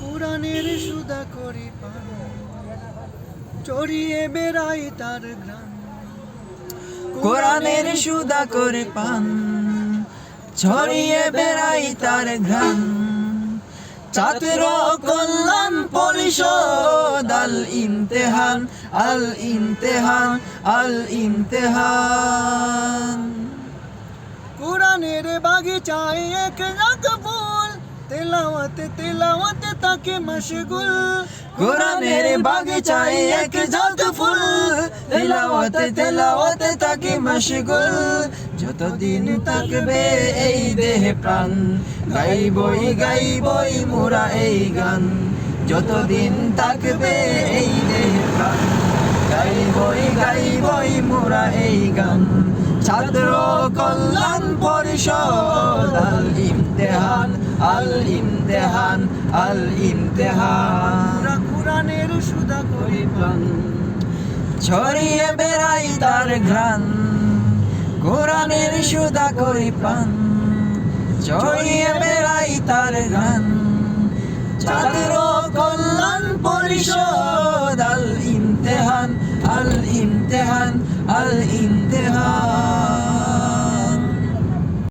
কোরআনের সুদা করি পান। চড়িয়ে বেড়াই তার গ্রাম কোরআনের সুদা করে পান। ছড়িয়ে বেড়াই তার ঘ্রাণ। ছাত্র কল্যাণ পরিষদ, আল ইমতেহান আল ইমতেহান আল ইমতেহান। কোরআনের বাগিচায় এক ফুল তেলাওয়াতে তেলাওয়াতে তাকে মশগুল। কোরআনের বাগিচায় এক জাত ফুল। তেলাওয়াতে তেলাওয়াতে তাকে মশগুল। যতদিন থাকবে এই দেহে প্রাণ গাইবই গাইবই মোরা এই গান। যতদিন থাকবে এই দেহে প্রাণ গাইবই গাইবই মোরা এই গান। ছাত্র কল্যাণ পরিষদ ইমতেহান আল ইমতেহান আল ইমতেহান পুরা কোরআনের সুদা করি প্রাণ ছড়িয়ে বেড়াই তার ঘ্রাণ কোরআনের সুদা করি পান। ছড়িয়ে বেড়াই তার ঘ্রাণ ছাত্র কল্যাণ পরিষদ আল ইমতেহান আল ইমতেহান আল ইমতেহান